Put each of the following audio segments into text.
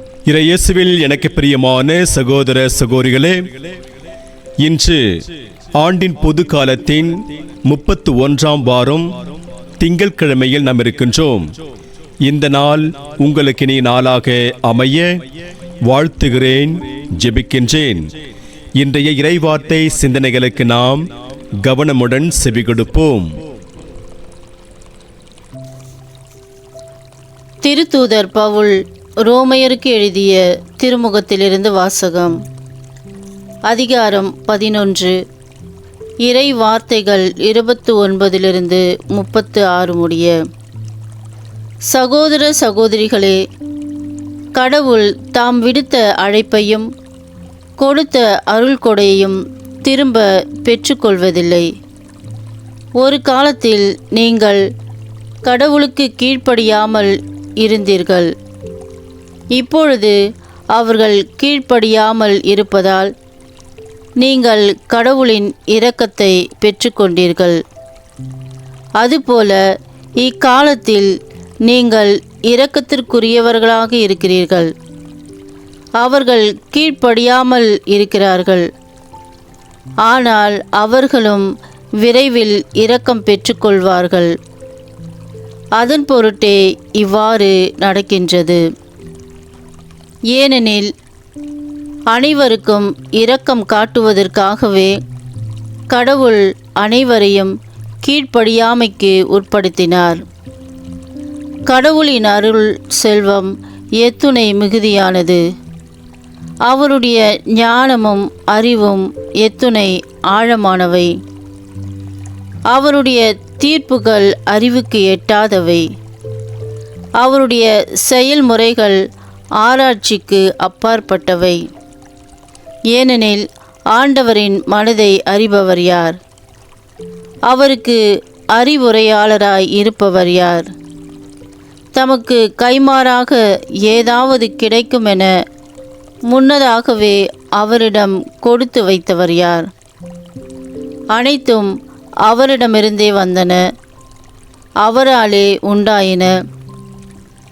இறையேசுவில் எனக்கு பிரியமான சகோதர சகோதரிகளே இன்று ஆண்டின் பொது காலத்தின் முப்பத்து ஒன்றாம் வாரம் திங்கட்கிழமையில் நாம் இருக்கின்றோம். இந்த நாள் உங்களுக்கு இனி நாளாக அமைய வாழ்த்துகிறேன் ஜெபிக்கின்றேன். இன்றைய இறைவார்த்தை சிந்தனைகளுக்கு நாம் கவனமுடன் செவி கொடுப்போம். திருத்தூதர் பவுல் ரோமையருக்கு எழுதிய திருமுகத்திலிருந்து வாசகம். அதிகாரம் பதினொன்று. இறை வார்த்தைகள் இருபத்து ஒன்பதிலிருந்து முப்பத்து ஆறு முடிய. சகோதர சகோதரிகளே கடவுள் தாம் விடுத்த அழைப்பையும் கொடுத்த அருள் கொடையையும் திரும்ப பெற்றுக்கொள்வதில்லை. ஒரு காலத்தில் நீங்கள் கடவுளுக்கு கீழ்ப்படியாமல் இருந்தீர்கள். இப்பொழுது அவர்கள் கீழ்ப்படியாமல் இருப்பதால் நீங்கள் கடவுளின் இரக்கத்தை பெற்றுக்கொண்டீர்கள். அதுபோல இக்காலத்தில் நீங்கள் இரக்கத்திற்குரியவர்களாக இருக்கிறீர்கள். அவர்கள் கீழ்ப்படியாமல் இருக்கிறார்கள். ஆனால் அவர்களும் விரைவில் இரக்கம் பெற்றுக்கொள்வார்கள். அதன் பொருட்டே இவ்வாறு நடக்கின்றது. ஏனெனில் அனைவருக்கும் இரக்கம் காட்டுவதற்காகவே கடவுள் அனைவரையும் கீழ்ப்படியாமைக்கு உட்படுத்தினார். கடவுளின் அருள் செல்வம் எத்துணை மிகுதியானது. அவருடைய ஞானமும் அறிவும் எத்துணை ஆழமானவை. அவருடைய தீர்ப்புகள் அறிவுக்கு எட்டாதவை. அவருடைய செயல்முறைகள் ஆராய்ச்சிக்கு அப்பாற்பட்டவை. ஏனெனில் ஆண்டவரின் மனதை அறிபவர் யார்? அவருக்கு அறிவுரையாளராய் இருப்பவர் யார்? தமக்கு கைமாறாக ஏதாவது கிடைக்கும் என முன்னதாகவே அவரிடம் கொடுத்து வைத்தவர் யார்? அனைத்தும் அவரிடமிருந்தே வந்தன. அவராலே உண்டாயின.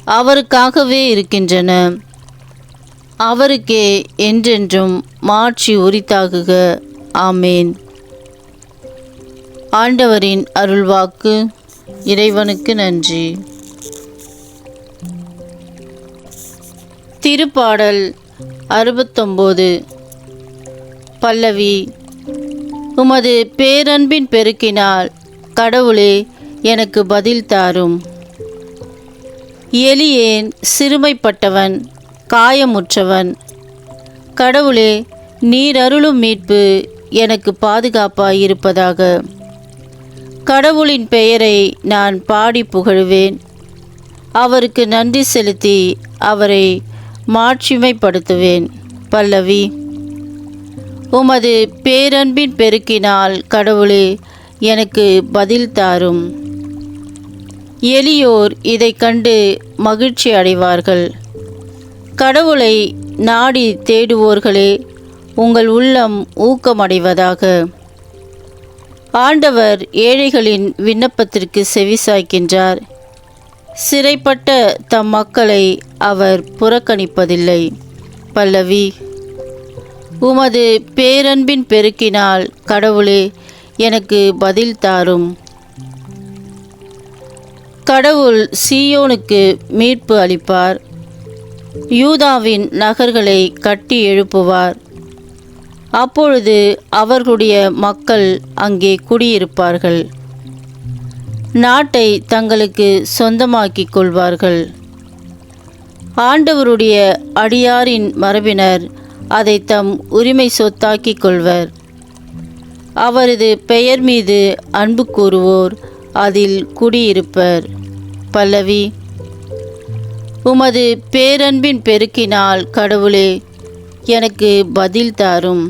அவருக்காகவே இருக்கின்றன. அவருக்கே என்றென்றும் மாற்றி உரித்தாகுக. ஆமேன். ஆண்டவரின் அருள்வாக்கு இறைவனுக்கு நன்றி. திருப்பாடல் அறுபத்தொம்போது. பல்லவி உமது பேரன்பின் பெருக்கினால் கடவுளே எனக்கு பதில் தாரும். எலியேன் சிறுமைப்பட்டவன் காயமுற்றவன். கடவுளே நீர் அருளும் மீட்பு எனக்கு பாதுகாப்பாய் இருப்பதாக கடவுளின் பெயரை நான் பாடி புகழுவேன். அவருக்கு நன்றி செலுத்தி அவரை மாட்சிமைப்படுத்துவேன் பல்லவி. உமது பேரன்பின் பெருக்கினால் கடவுளே எனக்கு பதில் தாரும். எளியோர் இதை கண்டு மகிழ்ச்சி அடைவார்கள். கடவுளை நாடி தேடுவோர்களே உங்கள் உள்ளம் ஊக்கமடைவதாக. ஆண்டவர் ஏழைகளின் விண்ணப்பத்திற்கு செவிசாய்க்கின்றார். சிறைப்பட்ட தம் மக்களை அவர் புறக்கணிப்பதில்லை. பல்லவி உமது பேரன்பின் பெருக்கினால் கடவுளே எனக்கு பதில் தாரும். கடவுள் சீயோனுக்கு மீட்பு அளிப்பார். யூதாவின் நகர்களை கட்டி எழுப்புவார். அப்பொழுது அவர்களுடைய மக்கள் அங்கே குடியிருப்பார்கள். நாட்டை தங்களுக்கு சொந்தமாக்கிக் கொள்வார்கள். ஆண்டவருடைய அடியாரின் மரபினர் அதை தம் உரிமை சொத்தாக்கிக் கொள்வர். அவரது பெயர் மீது அன்பு கூறுவோர். அதில் குடியிருப்பர். பல்லவி உமது பேரன்பின் பெருக்கினால் கடவுளே எனக்கு பதில் தாரும்.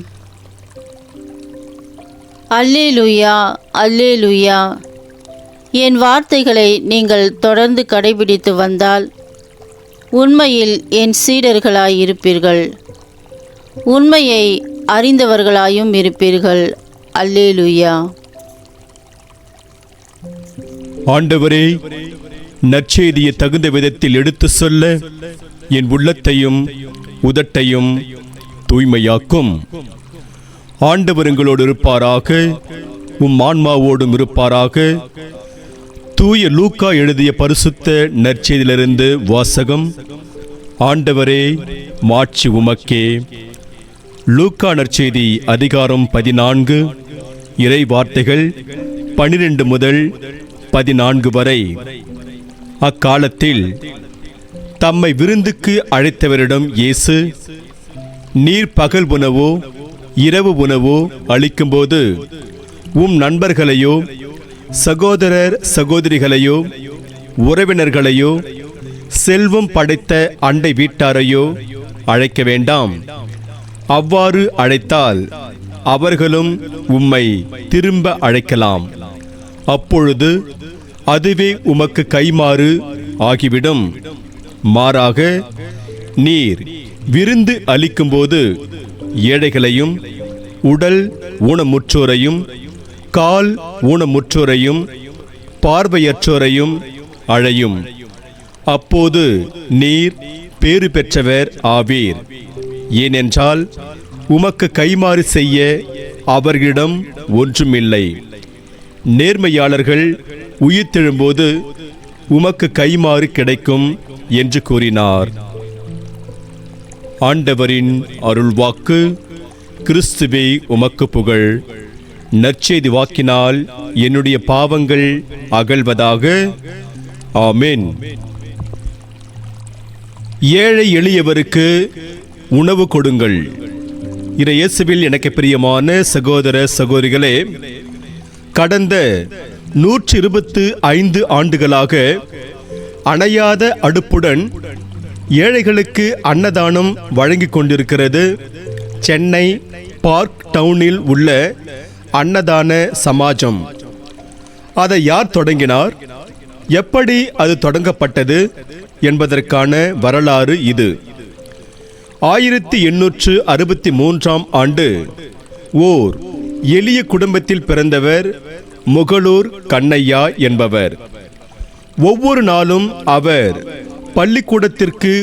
அல்லே லுயா அல்லே லுயா என் வார்த்தைகளை நீங்கள் தொடர்ந்து கடைபிடித்து வந்தால் உண்மையில் என் சீடர்களாய் இருப்பீர்கள் உண்மையை அறிந்தவர்களாயும் இருப்பீர்கள். அல்லேலுயா. ஆண்டவரே நற்செய்தியை தகுந்த விதத்தில் எடுத்து சொல்ல என் உள்ளத்தையும் உதட்டையும் தூய்மையாக்கும். ஆண்டவர் எங்களோடு இருப்பாராக உம் ஆன்மாவோடும் இருப்பாராக. தூய லூக்கா எழுதிய பரிசுத்த நற்செய்தியிலிருந்து வாசகம் ஆண்டவரே மாட்சி உமக்கே. லூக்கா நற்செய்தி அதிகாரம் பதினான்கு இறை வார்த்தைகள் பனிரெண்டு முதல் பதினான்கு வரை. அக்காலத்தில் தம்மை விருந்துக்கு அழைத்தவரிடம் இயேசு நீர் பகல் உணவோ இரவு உணவோ அளிக்கும்போது உம் நண்பர்களையோ சகோதரர் சகோதரிகளையோ உறவினர்களையோ செல்வம் படைத்த அண்டை வீட்டாரையோ அழைக்க வேண்டாம். அவ்வாறு அழைத்தால் அவர்களும் உம்மை திரும்ப அழைக்கலாம். அப்பொழுது அதுவே உமக்கு கைமாறு ஆகிவிடும். மாறாக நீர் விருந்து அளிக்கும்போது ஏழைகளையும் உடல் ஊனமுற்றோரையும் கால் ஊனமுற்றோரையும் பார்வையற்றோரையும் அழையும். அப்போது நீர் பேறு பெற்றவர் ஆவீர். ஏனென்றால் உமக்கு கைமாறு செய்ய அவர்களிடம் ஒன்றுமில்லை. நேர்மையாளர்கள் உயிர்த்தெழும்போது உமக்கு கைமாறு கிடைக்கும் என்று கூறினார். ஆண்டவரின் அருள்வாக்கு கிறிஸ்துவே உமக்கு புகழ். நற்செய்தி வாக்கினால் என்னுடைய பாவங்கள் அகழ்வதாக ஆமேன். ஏழை எளியவருக்கு உணவு கொடுங்கள். இறையேசுவில் எனக்கு பிரியமான சகோதர சகோதரிகளே கடந்த நூற்றி இருபத்து ஐந்து ஆண்டுகளாக அணையாத அடுப்புடன் ஏழைகளுக்கு அன்னதானம் வழங்கிக் கொண்டிருக்கிறது. சென்னை பார்க் டவுனில் உள்ள அன்னதான சமாஜம். அதை யார் தொடங்கினார்? எப்படி அது தொடங்கப்பட்டது என்பதற்கான வரலாறு இது. ஆயிரத்தி எண்ணூற்று அறுபத்தி மூன்றாம் ஆண்டு ஓர் எளிய குடும்பத்தில் பிறந்தவர் முகலூர் கண்ணையா என்பவர். ஒவ்வொரு நாளும் அவர் பள்ளிக்கூடத்திற்கு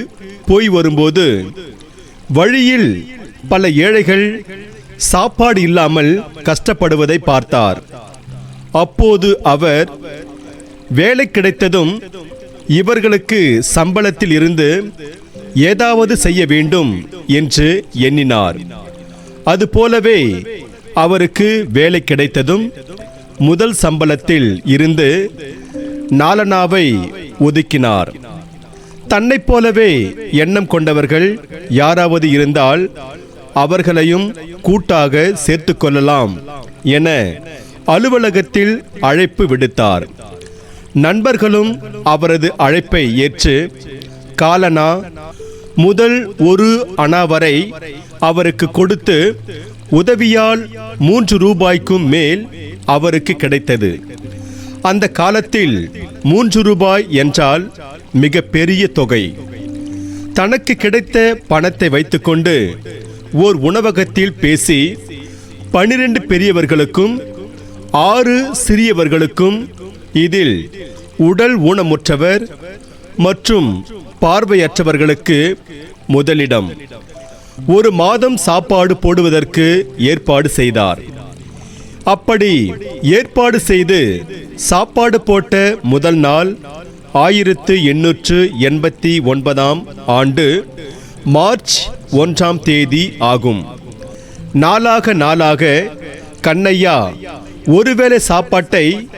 போய் வரும்போது வழியில் பல ஏழைகள் சாப்பாடு இல்லாமல் கஷ்டப்படுவதை பார்த்தார். அப்போது அவர் வேலை கிடைத்ததும் இவர்களுக்கு சம்பளத்தில் இருந்து ஏதாவது செய்ய வேண்டும் என்று எண்ணினார். அதுபோலவே அவருக்கு வேலை கிடைத்ததும் முதல் சம்பளத்தில் இருந்து நாலனாவை ஒதுக்கினார். தன்னைப் போலவே எண்ணம் கொண்டவர்கள் யாராவது இருந்தால் அவர்களையும் கூட்டாக சேர்த்து கொள்ளலாம் என அலுவலகத்தில் அழைப்பு விடுத்தார். நண்பர்களும் அவரது அழைப்பை ஏற்று காலனா முதல் ஒரு அணா வரை அவருக்கு கொடுத்து உதவியால் மூன்று ரூபாய்க்கும் மேல் அவருக்கு கிடைத்தது. அந்த காலத்தில் மூன்று ரூபாய் என்றால் மிக பெரிய தொகை. தனக்கு கிடைத்த பணத்தை வைத்துக்கொண்டு ஓர் உணவகத்தில் பேசி பனிரெண்டு பெரியவர்களுக்கும் ஆறு சிறியவர்களுக்கும் இதில் உடல் ஊனமுற்றவர் மற்றும் பார்வையற்றவர்களுக்கு முதலிடம். ஒரு மாதம் சாப்பாடு போடுவதற்கு ஏற்பாடு செய்தார். அப்படி ஏற்பாடு செய்து சாப்பாடு போட்ட முதல் நாள் ஆயிரத்து எண்ணூற்று எண்பத்தி ஒன்பதாம் ஆண்டு மார்ச் ஒன்றாம் தேதி ஆகும். நாளாக நாளாக கண்ணையா ஒருவேளை சாப்பாட்டை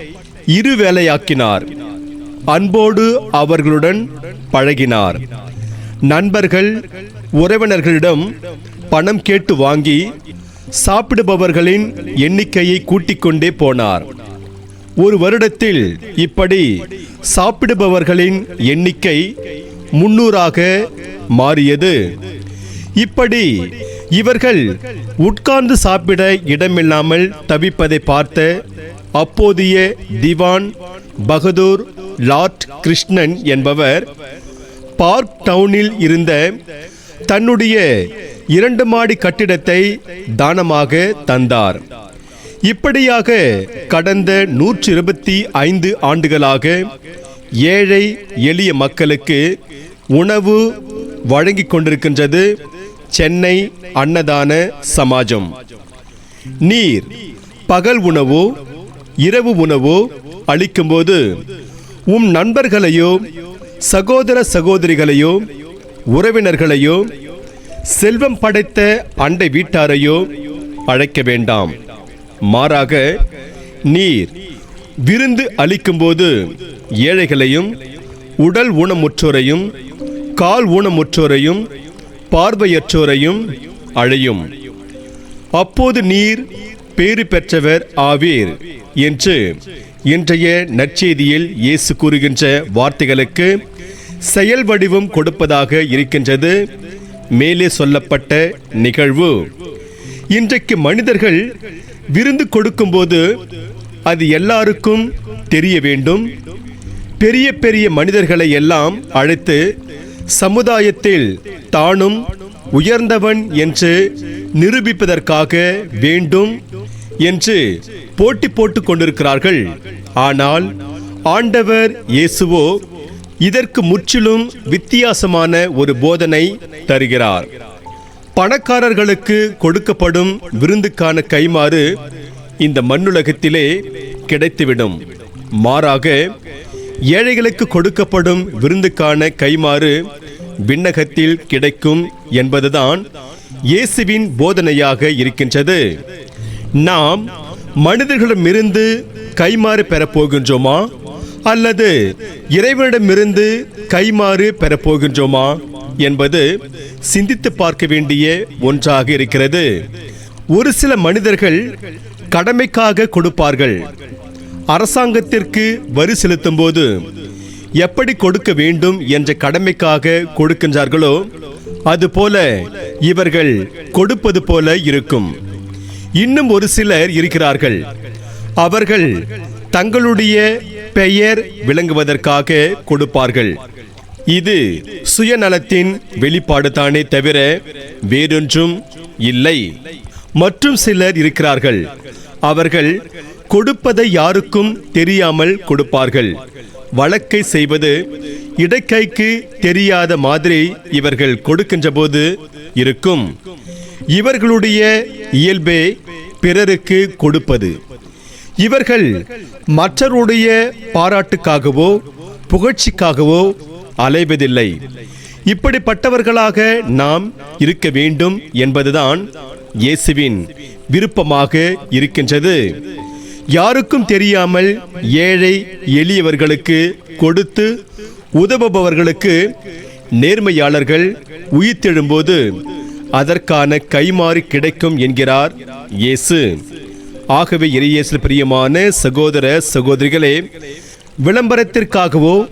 இருவேளையாக்கினார். அன்போடு அவர்களுடன் பழகினார். நண்பர்கள் உறவினர்களிடம் பணம் கேட்டு வாங்கி சாப்பிடுபவர்களின் எண்ணிக்கையை கூட்டிக் கொண்டே போனார். ஒரு வருடத்தில் இப்படி சாப்பிடுபவர்களின் எண்ணிக்கை முன்னூறாக மாறியது. இப்படி இவர்கள் உட்கார்ந்து சாப்பிட இடமில்லாமல் தவிப்பதை பார்த்த அப்போதைய திவான் பகதூர் லார்ட் கிருஷ்ணன் என்பவர் பார்க் டவுனில் இருந்த தன்னுடைய இரண்டு மாடி கட்டிடத்தை தானமாக தந்தார். இப்படியாக கடந்த நூற்றி இருபத்தி ஐந்து ஆண்டுகளாக ஏழை எளிய மக்களுக்கு உணவு வழங்கிக் கொண்டிருக்கின்றது சென்னை அன்னதான சமாஜம். நீர் பகல் உணவோ இரவு உணவோ அளிக்கும்போது உம் நண்பர்களையோ சகோதர சகோதரிகளையோ உறவினர்களையோ செல்வம் படைத்த அண்டை வீட்டாரையோ அழைக்க வேண்டாம். மாறாக நீர் விருந்து அளிக்கும்போது ஏழைகளையும் உடல் ஊனமுற்றோரையும் கால் ஊனமுற்றோரையும் பார்வையற்றோரையும் அழையும். அப்போது நீர் பேறு பெற்றவர் ஆவீர் என்று இன்றைய நற்செய்தியில் இயேசு கூறுகின்ற வார்த்தைகளுக்கு செயல் வடிவம் கொடுப்பதாக இருக்கின்றது. மேலே சொல்லப்பட்ட நிகழ்வு. இன்றைக்கு மனிதர்கள் விருந்து கொடுக்கும்போது அது எல்லாருக்கும் தெரிய வேண்டும். பெரிய பெரிய மனிதர்களை எல்லாம் அழைத்து சமுதாயத்தில் தானும் உயர்ந்தவன் என்று நிரூபிப்பதற்காக வேண்டும் என்று போட்டி போட்டு கொண்டிருக்கிறார்கள். ஆனால் ஆண்டவர் இயேசுவோ இதற்கு முற்றிலும் வித்தியாசமான ஒரு போதனை தருகிறார். பணக்காரர்களுக்கு கொடுக்கப்படும் விருந்துக்கான கைமாறு இந்த மண்ணுலகத்திலே கிடைத்துவிடும். மாறாக ஏழைகளுக்கு கொடுக்கப்படும் விருந்துக்கான கைமாறு விண்ணகத்தில் கிடைக்கும் என்பதுதான் இயேசுவின் போதனையாக இருக்கின்றது. நாம் மனிதர்களிடமிருந்து கைமாறு பெறப்போகின்றோமா? அல்லது இறைவனிடமிருந்து கைமாறு பெறப்போகின்றோமா என்பது சிந்தித்து பார்க்க வேண்டிய ஒன்றாக இருக்கிறது. ஒரு சில மனிதர்கள் கடமைக்காக கொடுப்பார்கள். அரசாங்கத்திற்கு வரி செலுத்தும் போது எப்படி கொடுக்க வேண்டும் என்ற கடமைக்காக கொடுக்கின்றார்களோ அதுபோல இவர்கள் கொடுப்பது போல இருக்கும். இன்னும் ஒரு சிலர் இருக்கிறார்கள். அவர்கள் தங்களுடைய பெயர் விளங்குவதற்காக கொடுப்பார்கள். இது சுயநலத்தின் வெளிப்பாடு தானே தவிர வேறொன்றும் இல்லை. மற்றும் சிலர் இருக்கிறார்கள். அவர்கள் கொடுப்பதை யாருக்கும் தெரியாமல் கொடுப்பார்கள். வழக்கை செய்வது இடக்கைக்கு தெரியாத மாதிரி இவர்கள் கொடுக்கின்ற போது இருக்கும். இவர்களுடைய இயல்பே பிறருக்கு கொடுப்பது. இவர்கள் மற்றவருடைய பாராட்டுக்காகவோ புகழ்ச்சிக்காகவோ அலைவதில்லை. இப்படிப்பட்டவர்களாக நாம் இருக்க வேண்டும் என்பதுதான் இயேசுவின் விருப்பமாக இருக்கின்றது. யாருக்கும் தெரியாமல் ஏழை எளியவர்களுக்கு கொடுத்து உதவுபவர்களுக்கு நேர்மையாளர்கள் உயிர்த்தெழும்போது அதற்கான கைமாறு கிடைக்கும் என்கிறார் இயேசு. ஆகவே இறையேசில் பிரியமான சகோதர சகோதரிகளே விளம்பரத்திற்காகவோ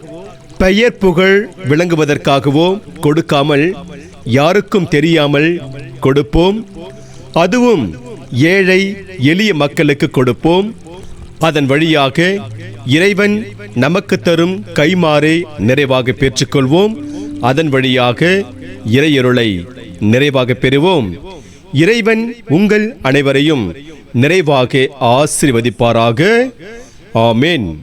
பெயர் புகழ் விளங்குவதற்காகவோ கொடுக்காமல் யாருக்கும் தெரியாமல் கொடுப்போம். அதுவும் ஏழை எளிய மக்களுக்கு கொடுப்போம். அதன் வழியாக இறைவன் நமக்கு தரும் கைமாறை நிறைவாக பெற்றுக்கொள்வோம். அதன் வழியாக இறையருளை நிறைவாக பெறுவோம். இறைவன் உங்கள் அனைவரையும் நிறைவாக ஆசிர்வதிப்பாராக. ஆமென்.